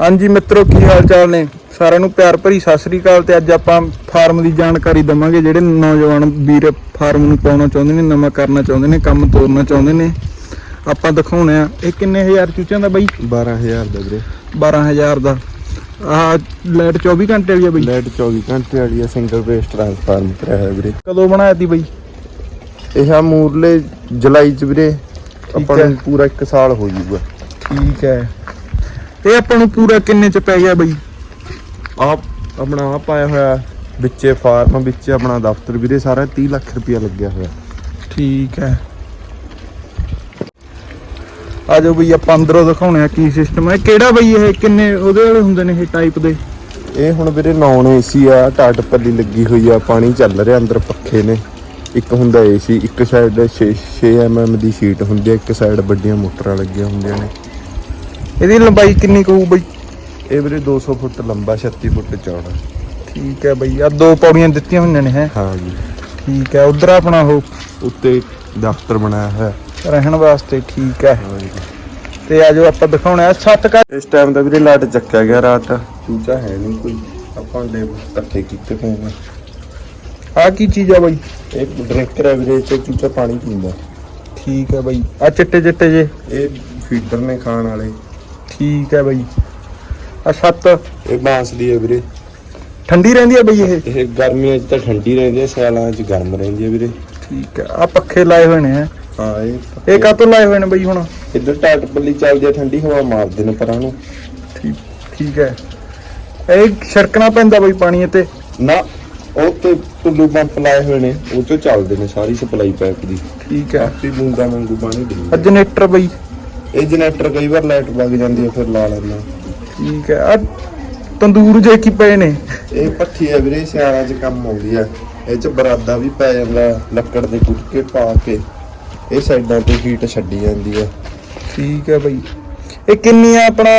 ਹਾਂਜੀ ਮਿੱਤਰੋ ਕੀ ਹਾਲ ਚਾਲ ਨੇ? ਸਾਰਿਆਂ ਨੂੰ ਪਿਆਰ ਭਰੀ ਸਤਿ ਸ੍ਰੀ ਅਕਾਲ ਤੇ ਅੱਜ ਆਪਾਂ ਫਾਰਮ ਦੀ ਜਾਣਕਾਰੀ ਦਵਾਂਗੇ ਜਿਹੜੇ ਨੌਜਵਾਨ ਵੀਰ ਫਾਰਮ ਨੂੰ ਪਾਉਣਾ ਚਾਹੁੰਦੇ ਨੇ ਨਵਾਂ ਕਰਨਾ ਚਾਹੁੰਦੇ ਨੇ ਕੰਮ ਤੋਰਨਾ ਚਾਹੁੰਦੇ ਨੇ। ਆਪਾਂ ਦਿਖਾਉਣੇ ਆ ਇਹ ਕਿੰਨੇ ਹਜ਼ਾਰ ਚੂਚਿਆਂ ਦਾ ਬਾਈ? 12000 ਦਾ ਵੀਰੇ। 12000 ਦਾ। ਆਹ ਲਾਈਟ 24 ਘੰਟੇ ਵਾਲੀ ਆ ਬਾਈ? ਲੈਟ 24 ਘੰਟੇ ਵਾਲੀ ਆ ਸਿੰਗਲ ਬੇਸ ਟ੍ਰਾਂਸਫਾਰਮ ਕਰਿਆ ਹੈ ਵੀਰੇ। ਕਦੋਂ ਬਣਾਇਆ ਤੀ ਬਾਈ? ਇਹ ਆ ਮੂਰਲੇ ਜੁਲਾਈ ਚ ਵੀਰੇ। ਆਪਾਂ। ਨੂੰ ਪੂਰਾ 1 ਸਾਲ ਹੋ ਜਾਊਗਾ ਠੀਕ ਹੈ। ਇਹ ਆਪਾਂ ਨੂੰ ਪੂਰਾ ਕਿੰਨੇ ਚ ਪੈ ਗਿਆ ਬਾਈ? ਆਪ ਆਪਣਾ ਆ ਪਾਇਆ ਹੋਇਆ ਵਿੱਚੇ ਫਾਰਮ ਵਿੱਚ ਆਪਣਾ ਦਫ਼ਤਰ ਵੀਰੇ ਸਾਰਾ 30 ਲੱਖ ਰੁਪਇਆ ਲੱਗਿਆ ਹੋਇਆ। ਠੀਕ ਹੈ। ਆ ਜਾਓ ਬਈ ਆਪਾਂ ਅੰਦਰੋਂ ਦਿਖਾਉਣੇ ਆ ਕੀ ਸਿਸਟਮ ਹੈ ਕਿਹੜਾ ਬਈ ਇਹ? ਕਿੰਨੇ ਉਹਦੇ ਵਾਲੇ ਹੁੰਦੇ ਨੇ ਇਹ ਟਾਈਪ ਦੇ? ਇਹ ਹੁਣ ਵੀਰੇ ਨੌਨ ਏਸੀ ਆ ਟਾਟ ਪੱਲੀ ਲੱਗੀ ਹੋਈ ਆ ਪਾਣੀ ਚੱਲ ਰਿਹਾ ਅੰਦਰ ਪੱਖੇ ਨੇ। ਇੱਕ ਹੁੰਦਾ ਏਸੀ ਇੱਕ ਸਾਈਡ 6 6 mm ਦੀ ਸ਼ੀਟ ਹੁੰਦੀ ਆ ਇੱਕ ਸਾਈਡ ਵੱਡੀਆਂ ਮੋਟਰਾਂ ਲੱਗੀਆਂ ਹੁੰਦੀਆਂ ਨੇ। ਇਹਦੀ ਲੰਬਾਈ ਕਿੰਨੀ ਕਹੂ ਬਈ? ਇਹ ਵੀਰੇ 200 ਫੁੱਟ ਲੰਬਾ 36 ਫੁੱਟ ਚੌੜਾ। ਠੀਕ ਹੈ ਬਈ ਆ ਦੋ ਪੌੜੀਆਂ ਦਿੱਤੀਆਂ ਹੋਈਆਂ ਨੇ ਹੈ? ਹਾਂ ਜੀ। ਠੀਕ ਹੈ ਉਧਰ ਆਪਣਾ ਉਹ ਉੱਤੇ ਦਫ਼ਤਰ ਬਣਾਇਆ ਹੋਇਆ। ਰਹਿਣ ਵਾਸਤੇ ਠੀਕ ਹੈ। ਤੇ ਆ ਜਾਓ ਆਪਾਂ ਦਿਖਾਉਣੇ ਸੱਤ ਕਾ ਇਸ ਟਾਈਮ ਦਾ ਵੀਰੇ ਲਾਟ ਚੱਕਿਆ ਗਿਆ ਰਾਤ। ਚੂਚਾ ਹੈ ਨਹੀਂ ਕੋਈ। ਆਪਾਂ ਡੇ ਇਕੱਠੇ ਕੀਤੇ ਨੇ। ਆ ਕੀ ਚੀਜ਼ ਆ ਬਈ? ਇਹ ਡਰਿੰਕਰ ਹੈ ਵੀਰੇ 'ਚ ਚੂਚਾ ਪਾਣੀ ਪੀਂਦਾ ਠੀਕ ਹੈ ਬਈ ਆ ਚਿੱਟੇ ਚਿੱਟੇ ਜੇ। ਇਹ ਫੀਡਰ ਨੇ ਖਾਣ ਵਾਲੇ। ਠੀਕ ਹੈ ਬਈ। ਆ ਸੱਤ ਇਹ ਬਾਂਸ ਦੀ ਹੈ ਵੀਰੇ। ਠੰਡੀ ਰਹਿੰਦੀ ਆ ਬਈ ਇਹ? ਇਹ ਗਰਮੀਆਂ 'ਚ ਤਾਂ ਠੰਡੀ ਰਹਿੰਦੀ ਹੈ ਸਿਆਲਾਂ 'ਚ ਗਰਮ ਰਹਿੰਦੀ ਹੈ ਵੀਰੇ। ਠੀਕ ਹੈ। ਆ ਪੱਖੇ ਲਾਏ ਹੋਏ ਨੇ ਹੈ। ਹਾਂ ਇਹ ਇਹ ਕਾਹਤੋਂ ਲਾਏ ਹੋਏ ਨੇ ਬਈ ਹੁਣ? ਇੱਧਰ ਟਾਟ ਪੱਲੀ ਚੱਲਦੀ ਹੈ ਠੰਡੀ ਹਵਾ ਮਾਰਦੇ ਨੇ ਪਰਾਂ ਨੂੰ। ਠੀਕ ਠੀਕ ਹੈ। ਇਹ ਛਿੜਕਣਾ ਪੈਂਦਾ ਬਈ ਪਾਣੀ ਇੱਥੇ? ਨਾ ਉਹ ਤੇ ਟੁੱਲੂ ਪੰਪ ਲਾਏ ਹੋਏ ਨੇ ਉਹ ਚੋਂ ਚੱਲਦੇ ਨੇ ਸਾਰੀ ਸਪਲਾਈ ਪਾਈਪ ਦੀ। ਠੀਕ ਹੈ। ਕਾਫੀ ਬੂੰਦਾ ਵਾਂਗੂ ਪਾਣੀ ਦਿੰਦਾ ਜਨਰੇਟਰ ਬਈ। ਇਹ ਜਨਰੇਟਰ ਕਈ ਵਾਰ ਲਾਈਟ ਵਗ ਜਾਂਦੀ ਹੈ ਫਿਰ ਲਾ ਲੈਂਦਾ ਠੀਕ ਹੈ। ਆ ਤੰਦੂਰ ਜੇ ਕੀ ਪਏ ਨੇ? ਇਹ ਪੱਠੀ ਹੈ ਵੀਰੇ ਸਿਆਲਾਂ 'ਚ ਕੰਮ ਆਉਂਦੀ ਆ ਇਹ 'ਚ ਬਰਾਦਾ ਵੀ ਪੈ ਜਾਂਦਾ ਲੱਕੜ ਦੇ ਗੁਟਕੇ ਪਾ ਕੇ। ਇਹ ਸਾਈਡਾਂ ਤੇ ਹੀਟ ਛੱਡੀ ਜਾਂਦੀ ਆ ਠੀਕ ਹੈ ਬਈ। ਇਹ ਕਿੰਨੀ ਆ ਆਪਣਾ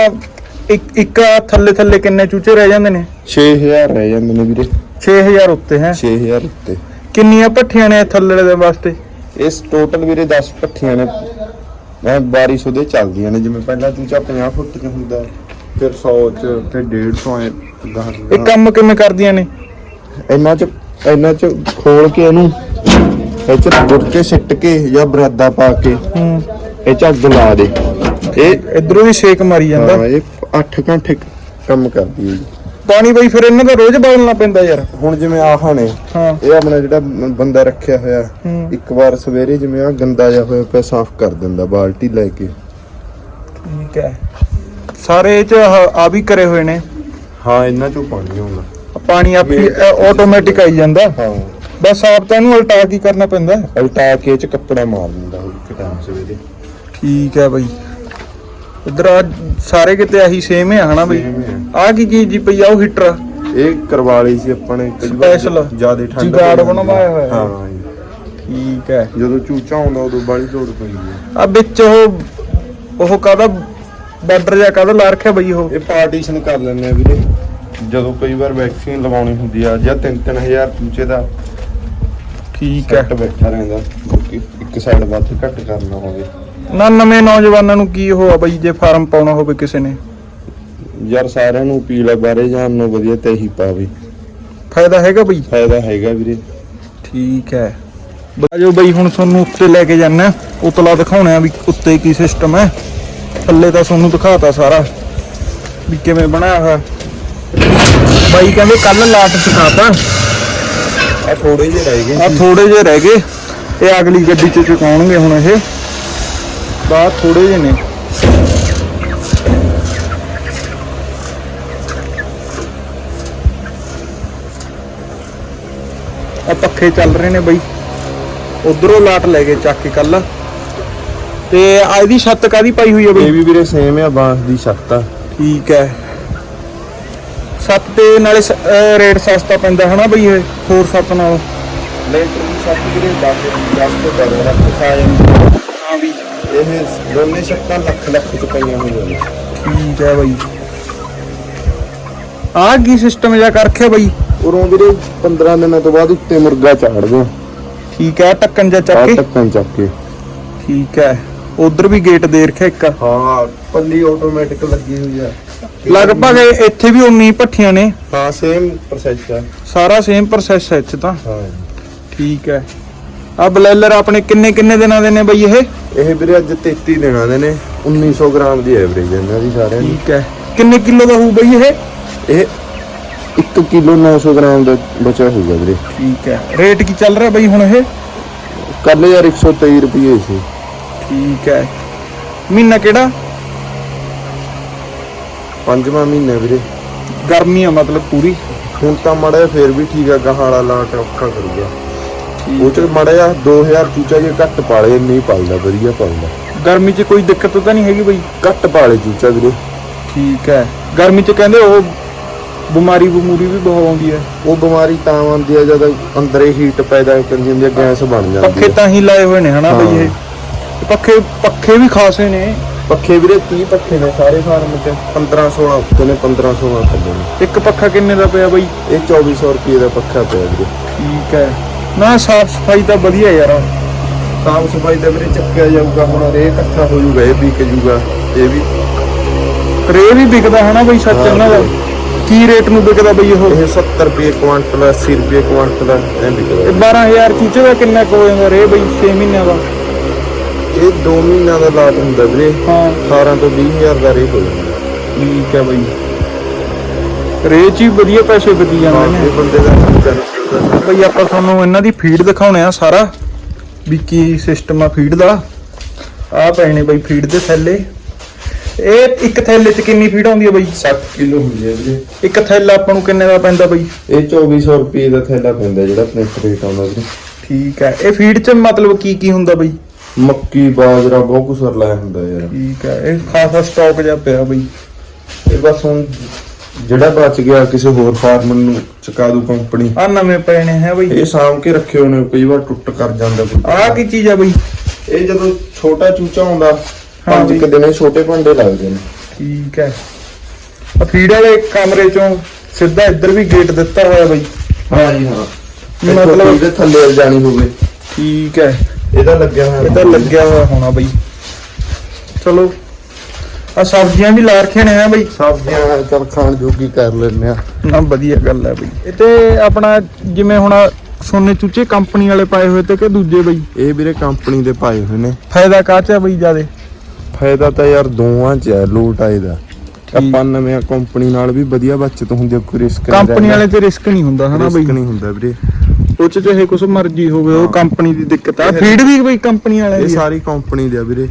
ਇੱਕ ਇੱਕ ਥੱਲੇ ਥੱਲੇ ਕਿੰਨੇ ਚੂਚੇ ਰਹਿ ਜਾਂਦੇ ਨੇ? 6000 ਰਹਿ ਜਾਂਦੇ ਨੇ ਵੀਰੇ। 6000 ਉੱਤੇ ਹੈ? 6000 ਉੱਤੇ। ਕਿੰਨੀਆਂ ਭੱਠੀਆਂ ਨੇ ਥੱਲੇ ਦੇ ਵਾਸਤੇ? ਇਸ ਟੋਟਲ ਵੀਰੇ 10 ਪੱਠੀਆਂ ਨੇ। ਮੈਂ ਬਾਰਿਸ਼ ਉਹਦੇ ਚੱਲਦੀਆਂ ਨੇ ਜਿਵੇਂ ਪਹਿਲਾਂ ਚੂਚਾ 50 ਫੁੱਟ 'ਚ ਹੁੰਦਾ ਫਿਰ 100 'ਚ ਫਿਰ 150 ਐ ਇਹ ਕੰਮ ਕਿਵੇਂ ਕਰਦੀਆਂ ਨੇ? ਇਹਨਾਂ 'ਚ ਇਹਨਾਂ 'ਚ ਖੋਲ ਕੇ ਇਹਨੂੰ ਇਹ 'ਚ ਗੁਟਕੇ ਸਿੱਟ ਕੇ ਜਾਂ ਬਰਾਦਾ ਪਾ ਕੇ ਹੂੰ। ਇਹ 'ਚ ਅੱਗ ਲਾ ਦੇ। ਇਹ ਇਧਰੋਂ ਵੀ ਛੇਕ ਮਾਰੀ ਜਾਂਦਾ। ਹਾਂ ਇਹ 8 ਘੰਟੇ ਕੰਮ ਕਰਦੀ ਹੈ ਜੀ। ਪਾਣੀ ਬਈ ਫਿਰ ਇਹਨਾਂ ਦਾ ਰੋਜ਼ ਬਦਲਣਾ ਪੈਂਦਾ ਯਾਰ। ਹੁਣ ਜਿਵੇਂ ਆਹ ਨੇ ਹਾਂ। ਇਹ ਆਪਣਾ ਜਿਹੜਾ ਬੰਦਾ ਰੱਖਿਆ ਹੋਇਆ ਇੱਕ ਵਾਰ ਸਵੇਰੇ ਜਿਵੇਂ ਆ ਗੰਦਾ ਜਿਹਾ ਹੋਇਆ ਪਿਆ ਸਾਫ਼ ਕਰ ਦਿੰਦਾ ਬਾਲਟੀ ਲੈ ਕੇ। ਠੀਕ ਹੈ। ਸਾਰੇ ਚ ਆ ਵੀ ਕਰੇ ਹੋਏ ਨੇ। ਹਾਂ ਇਹਨਾਂ ਚੋਂ ਪਾਣੀ ਆਉਂਦਾ। ਪਾਣੀ ਆਪੀ ਆਟੋਮੈਟਿਕ ਆਈ ਜਾਂਦਾ। ਹਾਂ। ਬਸ ਆਪ ਤਾਂ ਇਹਨੂੰ ਉਲਟਾ ਕੀ ਕਰਨਾ ਪੈਂਦਾ। ਉਲਟਾ ਕੇ ਚ ਕੱਪੜਾ ਮਾਰ ਦਿੰਦਾ ਇੱਕ ਟਾਈਮ ਸਵੇਰੇ। ਠੀਕ ਹੈ ਬਈ। ਇਧਰ ਆ ਸਾਰੇ ਕਿਤੇ ਆਹੀ ਸੇਮ ਹੈ ਹਨਾ ਬਈ? Same ਹੈ। ਆ। ਕੀ ਚੀਜ਼ ਜੀ ਪਈ ਆ ਉਹ ਹੀਟਰ ਇਹ ਕਰਵਾ ਲਈ ਸੀ ਆਪਾਂ ਨੇ ਕਈ ਵਾਰ Special ਜ਼ਿਆਦਾ ਠੰਡ ਜੁਗਾੜ ਜਾਂਦੀ ਬਣਵਾਇਆ ਹੋਇਆ। ਹੈ। ਹਾਂ ਜੀ। ਠੀਕ ਹੈ। ਜਦੋਂ ਚੂਚਾ ਆਉਂਦਾ ਉਦੋਂ ਬਾਲੀ ਲੋੜ ਪੈਂਦੀ ਹੈ ਆ। ਵਿੱਚ ਉਹ ਉਹ ਕਾਦਾ ਬਾਰਡਰ ਜਾਂ ਕਾਦਾ ਲਾ ਰੱਖਿਆ ਬਈ ਉਹ? ਇਹ ਪਾਰਟੀਸ਼ਨ ਕਰ ਲੈਂਦੇ ਆ ਵੀਰੇ। ਜਦੋਂ ਕਈ ਵਾਰ ਵੈਕਸੀਨ ਲਗਾਉਣੀ ਹੁੰਦੀ ਆ ਜਾਂ 3-3000 ਚੂਚੇ ਦਾ ਠੀਕ ਹੈ। ਬੈਠਾ ਰਹਿੰਦਾ ਕਿਉਂਕਿ ਇੱਕ ਸਾਈਡ ਵੱਧ ਘੱਟ ਕਰਨਾ ਹੋਵੇ। ਨਾ ਨਵੇਂ ਨੌਜਵਾਨਾਂ ਨੂੰ ਕੀ ਉਹ ਆ ਬਈ ਜੇ ਫਾਰਮ ਪਾਉਣਾ ਹੋਵੇ ਕਿਸੇ ਨੇ? ਯਾਰ ਸਾਰਿਆਂ ਨੂੰ ਅਪੀਲ ਆ ਬਾਰੇ ਜਾਣ ਨੂੰ ਵਧੀਆ ਤੇ ਹੀ ਪਾਵੇ। ਫਾਇਦਾ ਹੈਗਾ ਬਈ? ਫਾਇਦਾ ਹੈਗਾ ਵੀਰੇ। ਠੀਕ ਹੈ। ਬਾਜੋ ਬਈ ਹੁਣ ਤੁਹਾਨੂੰ ਉੱਤੇ ਲੈ ਕੇ ਜਾਣਾ ਉਤਲਾ ਦਿਖਾਉਣਾ ਆ ਵੀ ਉੱਤੇ ਕੀ ਸਿਸਟਮ ਹੈ। ਥੱਲੇ ਤਾਂ ਤੁਹਾਨੂੰ ਦਿਖਾਤਾ ਸਾਰਾ ਵੀ ਕਿਵੇਂ ਬਣਾਇਆ ਹੋਇਆ। ਬਾਈ ਕਹਿੰਦੇ ਕੱਲ ਲਾਟ ਚੁਕਾਤਾ ਆ ਥੋੜੇ ਜਿਹੇ ਰਹਿ ਗਏ। ਆ ਥੋੜੇ ਜਿਹੇ ਰਹਿ ਗਏ। ਇਹ ਅਗਲੀ ਗੱਡੀ 'ਚ ਚੁਕਾਉਣਗੇ ਹੁਣ ਇਹ। ਬਾਅਦ ਥੋੜੇ ਜਿਹੇ ਨੇ। ਆ ਪੱਖੇ ਚੱਲ ਰਹੇ ਨੇ ਬਈ। ਉਧਰੋਂ ਲਾਟ ਲੈ ਗਏ ਚੱਕ ਕੇ ਕੱਲ। ਤੇ ਆ ਇਹਦੀ ਛੱਤ ਕਾਦੀ ਪਾਈ ਹੋਈ ਹੈ ਇਹ ਬਈ ਵੀ ਵੀਰੇ ਸੇਮ ਆ ਬਾਂਸ ਦੀ ਛੱਤ ਆ। ਠੀਕ ਹੈ। ਛੱਤ ਤੇ ਨਾਲੇ ਰੇਟ ਸਸਤਾ ਪੈਂਦਾ ਹਨਾ ਬਈ ਇਹ ਹੋਰ ਛੱਤ ਨਾਲੋਂ। ਲੈਂਟਰ ਦੀ ਛੱਤ ਵੀਰੇ 10 10 ਤੋਂ 12 ਲੱਖ ਖਾ ਜਾਂਦੀ ਹਾਂ ਵੀ ਇਹ ਦੋਨੇ ਛੱਤਾਂ ਲੱਖ ਲੱਖ ਚ ਪਈਆਂ ਹੋਈਆਂ ਨੇ। ਠੀਕ ਹੈ ਬਈ। ਆ ਕੀ ਸਿਸਟਮ ਜਿਹਾ ਕਰ ਰੱਖਿਆ ਬਈ? ਉਰੋਂ ਵੀਰੇ 15 ਦਿਨਾਂ ਤੋਂ ਬਾਅਦ ਉੱਤੇ ਮੁਰਗਾ ਚਾੜਦੇ ਠੀਕ ਹੈ ਟੱਕਣ ਜਾ ਚੱਕ ਕੇ? ਟੱਕਣ ਚੱਕ ਕੇ। ਠੀਕ ਹੈ। ਉਧਰ ਵੀ ਗੇਟ ਦੇ ਰੱਖਿਆ ਇੱਕ। ਹਾਂ ਪੱਲੀ ਆਟੋਮੈਟਿਕ ਲੱਗੀ ਹੋਈ ਆ। ਲਗਭਗ ਇਹ- ਇੱਥੇ ਵੀ 19 ਭੱਠੀਆਂ ਨੇ। ਹਾਂ ਸੇਮ ਪ੍ਰੋਸੈਸ ਹੈ ਸਾਰਾ ਸੇਮ ਪ੍ਰੋਸੈਸ ਹੈ ਇੱਥੇ ਤਾਂ। ਹਾਂ। ਠੀਕ ਹੈ। ਆ ਬਲੈਲਰ ਆਪਣੇ ਕਿੰਨੇ ਕਿੰਨੇ ਦਿਨਾਂ ਦੇ ਨੇ ਬਈ ਇਹ? ਇਹ ਵੀਰੇ ਅੱਜ 33 ਦਿਨਾਂ ਦੇ ਨੇ 1900 ਗ੍ਰਾਮ ਦੀ ਐਵਰੇਜ ਇਹਨਾਂ ਦੀ ਸਾਰਿਆਂ ਦੀ। ਠੀਕ ਹੈ। ਕਿੰਨੇ ਕਿਲੋ ਦਾ ਹੋਊ ਬਈ ਇਹ? ਇਹ 1 ਕਿਲੋ 900 ਗ੍ਰਾਮ ਦਾ ਬਚਿਆ ਹੋਊਗਾ ਵੀਰੇ। ਠੀਕ ਹੈ। ਰੇਟ ਕੀ ਚੱਲ ਰਿਹਾ ਬਈ ਹੁਣ ਇਹ? ਕੱਲ ਯਾਰ 123 ਰੁਪਏ ਸੀ। ਠੀਕ ਹੈ। ਮਹੀਨਾ ਕਿਹੜਾ? ਪੰਜਵਾਂ ਮਹੀਨਾ ਵੀਰੇ। ਗਰਮੀ ਆ ਮਤਲਬ ਪੂਰੀ। ਹੁਣ ਤਾਂ ਮੜਾ ਫੇਰ ਵੀ ਠੀਕ ਆ ਗਾਹਾਂ ਵਾਲਾ ਲਾਟ ਔਖਾ ਕਰੂਗਾ। ਉਹ ਚ ਮੜਾ ਜਾ 2000 ਚੂਚਾ ਜੇ ਘੱਟ ਪਾਲੇ ਨਹੀਂ ਪਾਲਦਾ ਵਧੀਆ ਪਾਲਦਾ ਗਰਮੀ 'ਚ ਕੋਈ ਦਿੱਕਤ ਤਾਂ ਨਹੀਂ ਹੈਗੀ ਬਈ? ਘੱਟ ਪਾਲੇ ਚੂਚਾ ਵੀਰੇ। ਠੀਕ ਹੈ। ਗਰਮੀ 'ਚ ਕਹਿੰਦੇ ਉਹ ਬਿਮਾਰੀ ਬਮੂਰੀ ਵੀ ਬਹੁਤ ਆਉਂਦੀ ਹੈ। ਉਹ ਬਿਮਾਰੀ ਤਾਂ ਆਉਂਦੀ ਆ ਜਦ ਅੰਦਰੇ ਹੀਟ ਪੈਦਾ ਕਰੀ ਜਾਂਦੀ ਆ ਗੈਸ ਬਣ ਜਾਂਦੀ ਪੱਖੇ ਆ ਤਾਂ ਹੀ ਲਾਏ ਹੋਏ ਨੇ ਹਨਾ ਬਈ ਹਾਂ। ਇਹ ਪੱਖੇ ਪੱਖੇ ਵੀ ਖਾਸੇ ਨੇ। ਪੱਖੇ ਵੀਰੇ 30 ਪੱਖੇ ਨੇ ਸਾਰੇ ਫਾਰਮ ਚ। 15 16 ਉੱਤੇ ਨੇ 15 16 ਥੱਲੇ ਨੇ। ਇੱਕ ਪੱਖਾ ਕਿੰਨੇ ਦਾ ਪਿਆ ਬਈ? ਇਹ 2400 ਰੁਪਏ ਦਾ ਪੱਖਾ ਪਿਆ ਵੀਰੇ। ਠੀਕ ਹੈ। ਨਾ ਸਾਫ਼ ਸਫ਼ਾਈ ਤਾਂ ਵਧੀਆ ਯਾਰ। ਸਾਫ਼ ਸਫ਼ਾਈ ਦਾ ਵੀਰੇ ਚੱਕਿਆ ਜਾਊਗਾ ਹੁਣ ਰੇ ਇਕੱਠਾ ਹੋ ਜਾਊਗਾ ਇਹ ਵਿਕ ਜਾਊਗਾ ਇਹ ਵੀ। ਰੇ ਵੀ ਵਿਕਦਾ ਹਨਾ ਬਈ ਸੱਚ ਹਾਂ, ਇਹਨਾਂ ਦਾ। ਕੀ ਰੇਟ ਨੂੰ ਵਿਕਦਾ ਬਈ ਉਹ ਇਹ 70 ਰੁਪਏ ਕੁਆਂਟਲ 80 ਰੁਪਏ ਕੁਆਂਟਲ ਐ ਵਿਕਦਾ। ਇਹ 12000 ਚੂਚੇ ਦਾ ਕਿੰਨਾ ਕੁ ਹੋ ਜਾਂਦਾ ਰੇ ਬਈ 6 ਮਹੀਨਿਆਂ ਦਾ? ਇਹ 2 ਮਹੀਨਿਆਂ ਦਾ ਲਾਟ ਹੁੰਦਾ ਵੀਰੇ। ਹਾਂ। 18 ਤੋਂ 20000 ਦਾ ਰੇ ਹੋ ਜਾਂਦਾ। ਠੀਕ ਹੈ ਬਈ। ਰੇ ਚ ਹੀ ਵਧੀਆ ਪੈਸੇ ਹਾਂ ਜਾਂਦੇ ਨੇ। ਬੰਦੇ ਦਾ ਖਰਚਾ ਬਈ ਆਪਾਂ ਤੁਹਾਨੂੰ ਇਹਨਾਂ ਦੀ ਫੀਡ ਦਿਖਾਉਣੇ ਆ ਸਾਰਾ ਵੀ ਕੀ ਸਿਸਟਮ ਆ ਫੀਡ ਦਾ। ਆ ਪਏ ਨੇ ਬਈ ਫੀਡ ਦੇ ਥੈਲੇ। ਇਹ ਇੱਕ ਥੈਲੇ ਚ ਕਿੰਨੀ ਫੀਡ ਆਉਂਦੀ ਹੈ ਬਈ? 60 ਕਿਲੋ ਹੁੰਦੀ ਹੈ ਵੀਰੇ। ਇੱਕ ਥੈਲਾ ਆਪਾਂ ਨੂੰ ਕਿੰਨੇ ਦਾ ਪੈਂਦਾ ਬਈ? ਇਹ 2400 ਰੁਪਏ ਦਾ ਥੈਲਾ ਪੈਂਦਾ ਜਿਹੜਾ ਆਪਣੇ ਰੇਟ ਆਉਂਦਾ ਵੀਰੇ। ਠੀਕ ਹੈ ਇਹ ਫੀਡ ਚ ਮਤਲਬ ਕੀ ਕੀ ਹੁੰਦਾ ਬਈ? ਮੱਕੀ ਬਾਜਰਾ ਬਹੁਤ ਕੁਛ ਰਲਾਇਆ ਹੁੰਦਾ ਯਾਰ। ਠੀਕ ਹੈ ਇਹ ਖਾਸਾ ਸਟਾਕ ਜਿਹਾ ਪਿਆ ਬਈ। ਇਹ ਬਸ ਹੁਣ ਜਿਹੜਾ ਬਚ ਗਿਆ ਕਿਸੇ ਹੋਰ ਫਾਰਮਰ ਨੂੰ ਚੁਕਾ ਦੂ ਕੰਪਨੀ। ਆ ਨਵੇਂ ਪਏ ਨੇ ਹੈ ਬਈ। ਇਹ ਸਾਂਭ ਕੇ ਰੱਖੇ ਹੋਣੇ ਕਈ ਵਾਰ ਟੁੱਟ ਕਰ ਜਾਂਦਾ ਕੋਈ। ਆਹ ਕੀ ਚੀਜ਼ ਆ ਬਈ? ਇਹ ਜਦੋਂ ਛੋਟਾ ਚੂਚਾ ਹੁੰਦਾ ਪੰਜ। ਕੁ ਦਿਨੇ ਛੋਟੇ ਭਾਂਡੇ ਲੱਗਦੇ ਨੇ। ਠੀਕ ਹੈ। ਆ ਫੀਡ ਵਾਲੇ ਕਮਰੇ ਚੋਂ ਸਿੱਧਾ ਇੱਧਰ ਵੀ ਗੇਟ ਦਿੱਤਾ ਹੋਇਆ ਬਈ। ਹਾਂ। ਜੀ ਹਾਂ ਮਤਲਬ- ਇਹਦੇ ਥੱਲੇ ਜਾਣੀ ਹੋਵੇ। ਠੀਕ ਹੈ। ਇਹਦਾ ਲੱਗਿਆ ਹੋਇਆ ਇਹ ਤਾਂ ਲੱਗਿਆ ਹੋਇਆ ਹੋਣਾ ਬਈ। ਚਲੋ। ਆ ਸਬਜ਼ੀਆਂ ਵੀ ਲਾ ਰੱਖੀਆਂ ਨੇ ਹੈ ਬਈ। ਸਬਜ਼ੀਆਂ ਚੱਲ ਖਾਣ ਜੋਗੀ ਕਰ ਲੈਣੇ ਆ। ਨਾ ਵਧੀਆ ਗੱਲ ਹੈ ਬਈ। ਇਹ ਤੇ ਆਪਣਾ ਜਿਵੇਂ ਹੁਣ ਸੋਨੇ ਚੂਚੇ ਕੰਪਨੀ ਵਾਲੇ ਪਾਏ ਹੋਏ ਤੇ ਕਿ ਦੂਜੇ ਬਈ? ਇਹ ਵੀਰੇ ਕੰਪਨੀ ਦੇ ਪਾਏ ਹੋਏ ਨੇ। ਫਾਇਦਾ ਕਾਹ ਚ ਆ ਬਈ ਜਿਆਦੇ? ਫਾਇਦਾ ਤਾਂ ਯਾਰ ਦੋਵਾਂ ਚ ਹੈ ਲੋਟ ਆਏ ਦਾ। ਆਪਾਂ ਨਵੇਂ ਕੰਪਨੀ ਨਾਲ ਵੀ ਵਧੀਆ ਬਚਤ ਹੁੰਦੀ ਆ ਕੋਈ ਰਿਸਕ ਕੰਪਨੀ ਵਾਲੇ ਤੇ ਰਿਸਕ ਨਹੀਂ ਹੁੰਦਾ ਹਨਾ ਬਈ। ਰਿਸਕ ਨਹੀਂ ਹੁੰਦਾ ਵੀਰੇ। ਉਹ ਚ ਚਾਹੇ ਕੁਛ ਮਰਜ਼ੀ ਹੋਵੇ ਉਹ ਕੰਪਨੀ ਦੀ ਦਿੱਕਤ ਆ। ਫੀਡ ਵੀ ਬਈ ਕੰਪਨੀ ਵਾਲੇ ਇਹ ਦੀ ਆ। ਸਾਰੀ ਕੰਪਨੀ ਦੇ ਆ ਵੀਰੇ।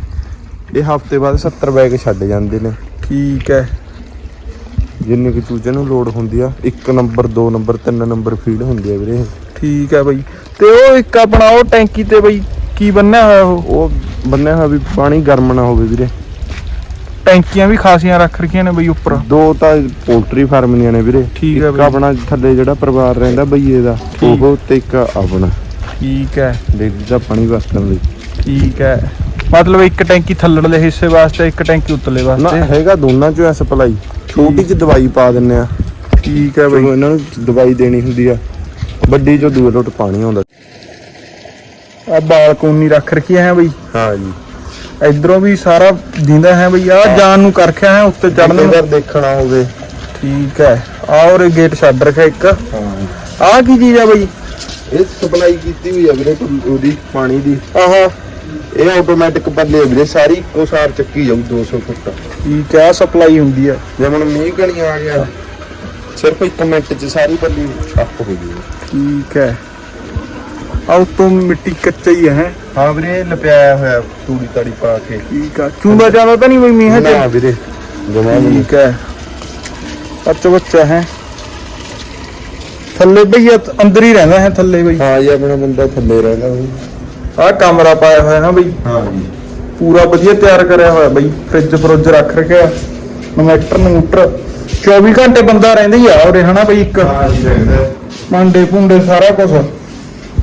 ਇਹ ਹਫ਼ਤੇ ਬਾਅਦ 70 ਬੈਗ ਛੱਡ ਜਾਂਦੇ ਨੇ। ਠੀਕ ਹੈ। ਜਿੰਨੇ ਕਿ ਚੂਜੇ ਨੂੰ ਲੋਡ ਹੁੰਦੀ ਆ 1 ਨੰਬਰ 2 ਨੰਬਰ 3 ਨੰਬਰ ਫੀਡ ਹੁੰਦੀ ਆ ਵੀਰੇ ਠੀਕ ਹੈ ਬਈ। ਤੇ ਉਹ ਇੱਕ ਆਪਣਾ ਉਹ ਟੈਂਕੀ ਤੇ ਬਈ ਕੀ ਬੰਨਿਆ ਹੋਇਆ ਉਹ? ਉਹ ਬੰਨਿਆ ਹੋਇਆ ਵੀ ਪਾਣੀ ਗਰਮ ਨਾ ਹੋਵੇ ਵੀਰੇ। ਟੈਂਕੀਆਂ ਵੀ ਖਾਸੀਆਂ ਰੱਖ ਰੱਖੀਆਂ ਨੇ ਬਈ ਉੱਪਰ। ਦੋ ਤਾਂ ਪੋਲਟਰੀ ਫਾਰਮ ਦੀਆਂ ਨੇ ਵੀਰੇ। ਠੀਕ ਆ ਇੱਕ ਬਈ। ਆਪਣਾ ਥੱਲੇ ਜਿਹੜਾ ਪਰਿਵਾਰ ਰਹਿੰਦਾ ਬਈਏ ਦਾ ਠੀਕ। ਉਹ ਤੇ ਇੱਕ ਆਪਣਾ। ਠੀਕ ਹੈ। ਡੇਲੀ ਦਾ ਪਾਣੀ ਵਰਤਣ ਲਈ। ਠੀਕ ਹੈ। ਮਤਲਬ ਇੱਕ ਟੈਂਕੀ ਥੱਲੜਲੇ ਹਿੱਸੇ ਵਾਸਤੇ ਇੱਕ ਟੈਂਕੀ ਉੱਤਲੇ ਨਾ ਵਾਸਤੇ। ਹੈਗਾ ਦੋਨਾਂ ਚੋਂ ਐ ਸਪਲਾਈ। ਛੋਟੀ ਚ ਦਵਾਈ ਪਾ ਦਿੰਨੇ ਆ। ਠੀਕ ਹੈ ਜਦੋਂ ਬਈ। ਇਹਨਾਂ ਨੂੰ ਦਵਾਈ ਦੇਣੀ ਹੁੰਦੀ ਆ। ਵੱਡੀ ਚੋਂ ਦੂਏ ਲੋਟ ਪਾਣੀ ਆਉਂਦਾ। ਆ ਬਾਲਕੋਨੀ ਰੱਖ ਰੱਖੀ ਹੈ ਬਈ। ਹਾਂ ਜੀ। ਇਧਰੋਂ ਵੀ ਸਾਰਾ ਦਿੰਦਾ ਹੈ ਬਈ। ਆ ਜਾਨ ਨੂੰ ਕਰ ਰੱਖਿਆ ਹੈ ਉੱਤੇ ਚੜਨ ਨੂੰ। ਦੇਖਣਾ ਹੋਵੇ। ਠੀਕ ਹੈ। ਆ ਔਰ ਗੇਟ ਛੱਡ ਰੱਖਿਆ ਇੱਕ। ਹਾਂ। ਆ ਕੀ ਚੀਜ਼ ਆ ਬਈ? ਇਹ ਸਪਲਾਈ ਕੀਤੀ ਹੋਈ ਆ ਵੀਰੇ ਉਹਦੀ ਪਾਣੀ ਦੀ। ਆਹਾ ਇਹ ਆਟੋਮੈਟਿਕ ਬੱਲੇ ਵੀਰੇ ਸਾਰੀ ਇੱਕੋ ਸਾਰ ਚੱਕੀ ਜਾਊ 200 ਫੁੱਟ। ਠੀਕ ਹੈ ਸਪਲਾਈ ਹੁੰਦੀ ਹੈ ਜੇ ਹੁਣ ਮੀਂਹ ਕਣੀ ਆ ਗਿਆ ਸਿਰਫ ਇੱਕ ਮਿੰਟ ਚ ਸਾਰੀ ਬੱਲੀ ਅੱਪ ਹੋ ਗਈ। ਠੀਕ ਹੈ। ਆ ਉੱਤੋਂ ਮਿੱਟੀ ਕੱਚਾ ਹੀ ਹੈ। ਹਾਂ ਵੀਰੇ ਲਪਿਆਇਆ ਹੋਇਆ ਤੂੜੀ ਤਾੜੀ ਪਾ ਕੇ। ਠੀਕ ਆ। ਚੁੰਦਾ ਜਾਂਦਾ ਤਾਂ ਨਹੀਂ ਬਈ ਮੀਂਹ ਚ ਨਾ ਵੀਰੇ ਜਮਾ ਠੀਕ ਹੈ। ਅੱਛਾ ਬੱਚਾ ਹੈ। ਥੱਲੇ ਬਈ ਅੰਦਰ ਹੀ ਰਹਿੰਦਾ ਹੈ ਥੱਲੇ ਬਈ। ਹਾਂ ਜੀ ਆਪਣਾ ਬੰਦਾ ਥੱਲੇ ਰਹਿੰਦਾ ਬਈ ਆਹ ਕਮਰਾ ਪਾਇਆ ਹੋਇਆ ਨਾ ਬਈ। ਹਾਂ ਜੀ ਪੂਰਾ ਵਧੀਆ ਤਿਆਰ ਕਰਿਆ ਹੋਇਆ ਬਈ। ਫ੍ਰਿਜ ਫਰੁੱਜ ਰੱਖ ਰੱਖਿਆ। ਇਨਵੈਟਰ ਨੂਟਰ 24 ਘੰਟੇ ਬੰਦਾ ਰਹਿੰਦਾ ਹੀ ਆ ਉਰੇ ਹਨਾ ਬਈ ਇੱਕ? ਹਾਂ ਜੀ ਰਹਿੰਦਾ। ਭਾਂਡੇ ਭੁੰਡੇ ਸਾਰਾ ਕੁਝ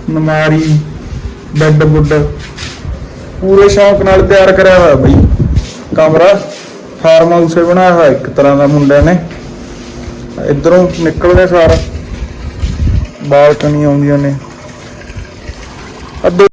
ਨਮਾਰੀ ਬੈੱਡ ਬੁੱਡ। ਪੂਰੇ ਸ਼ੌਂਕ ਨਾਲ ਤਿਆਰ ਕਰਿਆ ਹੋਇਆ ਬਈ। ਕਮਰਾ। ਫਾਰਮ ਹਾਊਸ ਹੀ ਬਣਾਇਆ ਹੋਇਆ ਇੱਕ ਤਰ੍ਹਾਂ ਦਾ ਮੁੰਡਿਆਂ ਨੇ। ਇਧਰੋਂ ਨਿਕਲਦੇ ਸਾਰਾ। ਬਾਲਕਨੀ ਆਉਂਦੀਆਂ ਨੇ। ਅੱਧੇ